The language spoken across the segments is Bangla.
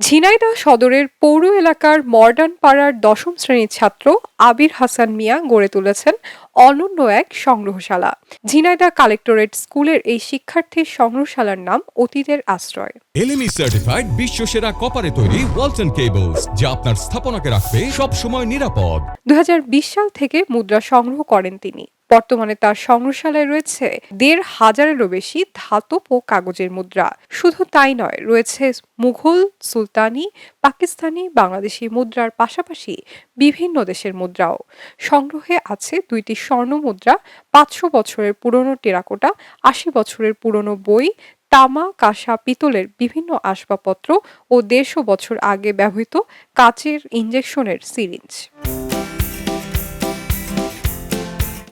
ঝিনাইদহ সদরের পৌর এলাকার মডার্ন পাড়ার দশম শ্রেণির ছাত্র আবির হাসান মিয়া গড়ে তুলেছেন অনন্য এক সংগ্রহশালা। ঝিনাইদহ কালেক্টরেট স্কুলের এই শিক্ষার্থীর সংগ্রহশালার নাম অতীতের আশ্রয়। এলএমই সার্টিফাইড E বিশ্ব সেরা কপারে তৈরি ওয়ালটন কেবলস যা আপনার স্থাপনাকে রাখবে সব সময় নিরাপদ। দুই হাজার বিশ সাল থেকে মুদ্রা সংগ্রহ করেন তিনি। বর্তমানে তার সংগ্রহশালায় রয়েছে দেড় হাজারেরও বেশি ধাতব ও কাগজের মুদ্রা। শুধু তাই নয়, রয়েছে মুঘল, সুলতানি, পাকিস্তানি, বাংলাদেশি মুদ্রার পাশাপাশি বিভিন্ন দেশের মুদ্রাও। সংগ্রহে আছে দুইটি স্বর্ণ মুদ্রা, পাঁচশো বছরের পুরনো টেরাকোটা, আশি বছরের পুরনো বই, তামা, কাঁসা, পিতলের বিভিন্ন আসবাবপত্র ও দেড়শো বছর আগে ব্যবহৃত কাচের ইঞ্জেকশনের সিরিঞ্জ।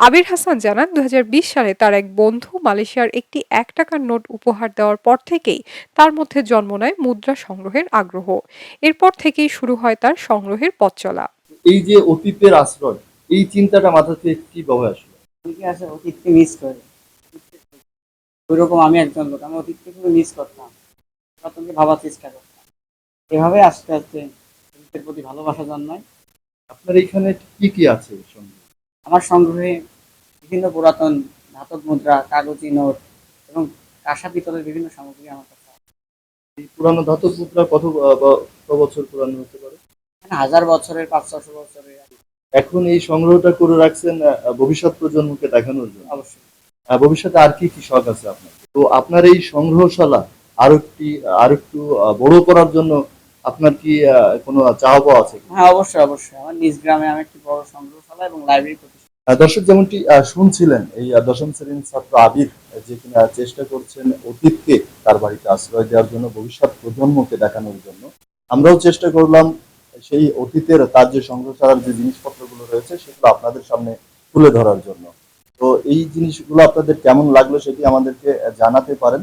আবির হাসান জানান দু হাজার বিশ সালে তার এক বন্ধু মালয়েশিয়ার একটি এক টাকার নোট উপহার দেওয়ার পর থেকেই তার মধ্যে জন্ম নেয় মুদ্রা সংগ্রহের আগ্রহ। এরপর থেকেই শুরু হয় তার সংগ্রহের পথ চলা। এই যে অতীতের আশ্রয় এই চিন্তাটা মাথাতে কীভাবে আসলো? অতীতকে মিস করে। ওইরকম আমি একজন লোক আমি অতীতকে খুবই মিস করতাম নতুনকে ভাবার চেষ্টা করতাম। এভাবে আস্তে আস্তে অতীতের প্রতি ভালোবাসা জন্মায়। আপনার এইখানে কি কি আছে সঙ্গে? আমার সংগ্রহে বিভিন্ন পুরাতন ধাতব মুদ্রা কাগজি নোট এবং কাঁসা পিতলের বিভিন্ন সামগ্রী আমার কাছে এই পুরানো ধাতব মুদ্রা কত বছর পুরানো হতে পারে? হাজার বছরের পাঁচ ছশো বছরের। এখন এই সংগ্রহটা করে রাখছেন ভবিষ্যৎ প্রজন্মকে দেখানোর জন্য। অবশ্যই। ভবিষ্যতে আর কি কি শখ আছে আপনার? তো আপনার এই সংগ্রহশালা আরও একটি আর একটু বড় করার জন্য আপনার কি কোনো চাওয়া পাওয়া আছে? হ্যাঁ অবশ্যই অবশ্যই। আমার নিজ গ্রামে আমি একটি বড় সংগ্রহশালা এবং লাইব্রেরি দর্শক যেমনটি শুনছিলেন, এই দশম শ্রেণির ছাত্র আবির যে কিনা চেষ্টা করছেন অতীতকে তার বাড়িতে আশ্রয় দেওয়ার জন্য, ভবিষ্যৎ প্রজন্মকে দেখানোর জন্য। আমরাও চেষ্টা করলাম সেই অতীতের তার যে সংগ্রহশালার যে জিনিসপত্রগুলো রয়েছে, সেগুলো আপনাদের সামনে তুলে ধরার জন্য। তো এই জিনিসগুলো আপনাদের কেমন লাগল সেটি আমাদেরকে জানাতে পারেন।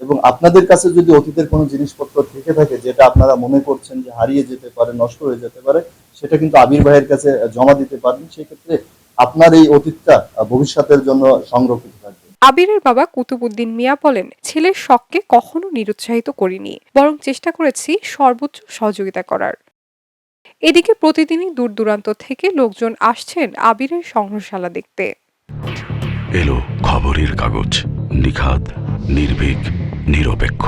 এবং আপনাদের কাছে যদি অতীতের কোনো জিনিসপত্র থেকে থাকে, যেটা আপনারা মনে করছেন যে হারিয়ে যেতে পারে, নষ্ট হয়ে যেতে পারে, সেটা কিন্তু আবির ভাইয়ের কাছে জমা দিতে পারেন। সেক্ষেত্রে আপনার এই অতীতটা ভবিষ্যতের জন্য সংরক্ষিত থাকবে। আবিরের বাবা কুতুবুদ্দিন মিয়া বলেন ছেলের শখকে কখনো নিরুৎসাহিত করিনি বরং চেষ্টা করেছি সর্বোচ্চ সহযোগিতা করার। এদিকে প্রতিদিনই দূর দূরান্ত থেকে লোকজন আসছেন আবিরের সংগ্রহশালা দেখতে। এলো খবরের কাগজ নিখাদ নির্ভীক নিরপেক্ষ।